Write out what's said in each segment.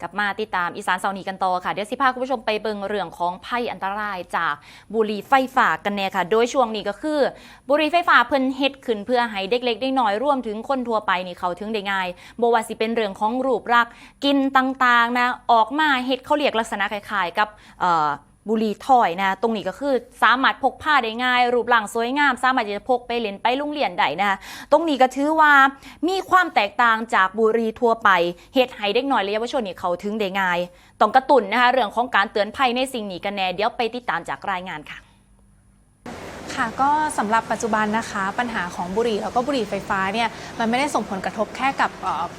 กลับมาติดตามอีสานเสาร์นี้กันต่อค่ะเดี๋ยวสิพาคุณผู้ชมไปเบิงเรื่องของภัยอันตรายจากบุหรี่ไฟฟ้ากันแน่ค่ะ โดยช่วงนี้ก็คือ บุหรี่ไฟฟ้าเพิ่นเฮ็ดขึ้นเพื่อให้เด็กเล็กได้น้อยร่วมถึงคนทั่วไปนี่เขาถึงได้ง่ายบ่ว่าสิเป็นเรื่องของรูปลักษณ์กินต่างๆนะออกมาเฮ็ดเขาเรียกลักษณะคล้ายๆ กับเอ่อ บุหรี่ถอยนะ ตรงนี้ก็คือสามารถพกพาได้ง่าย รูปร่างสวยงาม สามารถจะพกไปเล่นไปลุงเรียนได้นะตรงนี้ก็ถือว่ามีความแตกต่างจากบุหรี่ทั่วไปเหตุให้เด็กหน่อยและเยาวชนนี่เขาถึงได้ง่าย ต้องกระตุ้นนะคะเรื่องของการเตือนภัยในสิ่งนี้กันแน่เดี๋ยวไปติดตามจากรายงานค่ะ ค่ะก็สำหรับปัจจุบันนะคะ ปัญหาของบุหรี่แล้วก็บุหรี่ไฟฟ้าเนี่ยมันไม่ได้ส่งผลกระทบแค่กับ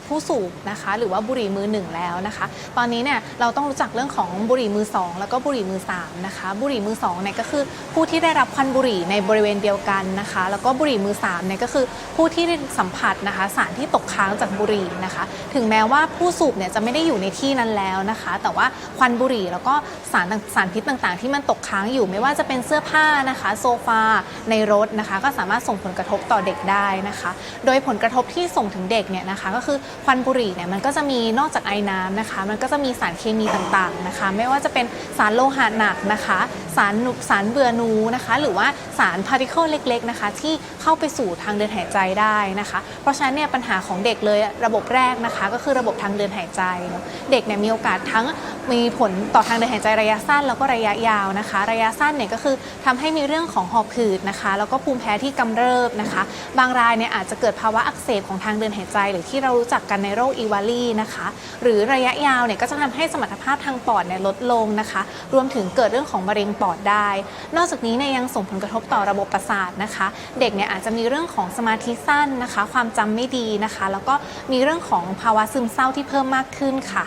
ผู้สูบนะคะ หรือว่าบุหรี่มือหนึ่งแล้วนะคะ ตอนนี้เนี่ยเราต้องรู้จักเรื่องของบุหรี่มือสองแล้วก็บุหรี่มือสามนะคะบุหรี่มือสองเนี่ยก็คือผู้ที่ได้รับควันบุหรี่ในบริเวณเดียวกันนะคะ แล้วก็บุหรี่มือสามเนี่ยก็คือผู้ที่ได้สัมผัสนะคะสารที่ตกค้างจากบุหรี่นะคะ ถึงแม้ว่าผู้สูบเนี่ยจะไม่ได้อยู่ในที่นั้นแล้วนะคะ แต่ว่าควันบุหรี่แล้วก็สารสารพิษต่างๆ ที่มันตกค้างอยู่ไม่ว่าจะเป็นเสื้อผ้านะคะ โซฟาในรถนะคะ ก็สามารถส่งผลกระทบต่อเด็กได้นะคะ โดยผลกระทบที่ส่งถึงเด็กเนี่ยนะคะ ก็คือควันบุหรี่เนี่ยมันก็จะมีนอกจากไอน้ำนะคะ มันก็จะมีสารเคมีต่างๆนะคะ ไม่ว่าจะเป็นสารโลหะหนักนะคะ สารสารเบื่อนูนะคะ หรือว่าสารพาร์ติเคิลเล็กๆนะคะ ที่เข้าไปสู่ทางเดินหายใจได้นะคะ เพราะฉะนั้นเนี่ยปัญหาของเด็กเลยระบบแรกนะคะ ก็คือระบบทางเดินหายใจเนอะเด็กเนี่ยมีโอกาสทั้งมีผลต่อทางเดินหายใจระยะสั้นแล้วก็ระยะยาวนะคะ ระยะสั้นเนี่ยก็คือทำให้มีเรื่องของหอบหืดนะคะ แล้วก็ภูมิแพ้ที่กำเริบนะคะ บางรายเนี่ยอาจจะเกิดภาวะอักเสบของทางเดินหายใจ หรือที่เรารู้จักกันในโรคอีวาลีนะคะ หรือระยะยาวเนี่ยก็จะทำให้สมรรถภาพทางปอดเนี่ยลดลงนะคะ รวมถึงเกิดเรื่องของมะเร็งปอดได้ นอกจากนี้เนี่ยยังส่งผลกระทบต่อระบบประสาทนะคะ เด็กเนี่ยอาจจะมีเรื่องของสมาธิสั้นนะคะ ความจำไม่ดีนะคะ แล้วก็มีเรื่องของภาวะซึมเศร้าที่เพิ่มมากขึ้นค่ะ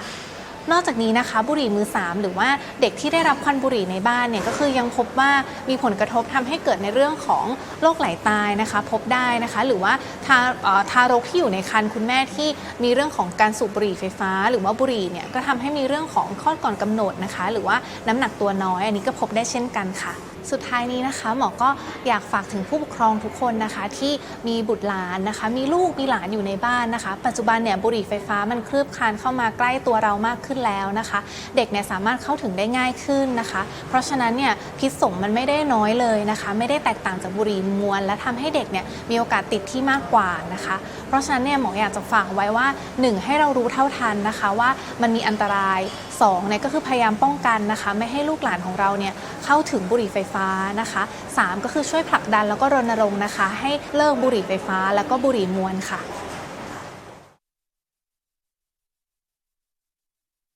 นอกจากนี้นะคะบุหรี่มือ 3 หรือว่าเด็กที่ได้รับควันบุหรี่ในบ้านเนี่ยก็คือยังพบว่ามีผลกระทบทำให้เกิดในเรื่องของโรคไหลตายนะคะ พบได้นะคะ หรือว่าทาทารกที่อยู่ในครรภ์คุณแม่ที่มีเรื่องของการสูบบุหรี่ไฟฟ้า หรือว่าบุหรี่เนี่ยก็ทำให้มีเรื่องของคลอดก่อนกำหนดนะคะ หรือว่าน้ำหนักตัวน้อยอันนี้ก็พบได้เช่นกันค่ะ สุดท้ายนี้นะคะหมอก็อยากฝากถึงผู้ปกครองทุกคนนะคะ ที่มีบุตรหลานนะคะ มีลูกมีหลานอยู่ในบ้านนะคะ ปัจจุบันเนี่ยบุหรี่ไฟฟ้ามันคลืบคลานเข้ามาใกล้ตัวเรามากขึ้นแล้วนะคะ เด็กเนี่ยสามารถเข้าถึงได้ง่ายขึ้นนะคะ เพราะฉะนั้นเนี่ยพิษสงมันไม่ได้น้อยเลยนะคะ ไม่ได้แตกต่างจากบุหรี่มวลและทำให้เด็กเนี่ยมีโอกาสติดที่มากกว่านะคะ เพราะฉะนั้นเนี่ยหมออยากจะฝากไว้ว่า 1 ให้เรารู้เท่าทันนะคะว่ามันมีอันตราย2เนี่ยก็คือพยายามป้องกันนะคะ ไม่ให้ลูกหลานของเราเนี่ยเข้าถึงบุหรี่ไฟฟ้านะคะ 3 ก็คือช่วยผลักดันแล้วก็รณรงค์นะคะ ให้เลิกบุหรี่ไฟฟ้าแล้วก็บุหรี่มวลค่ะ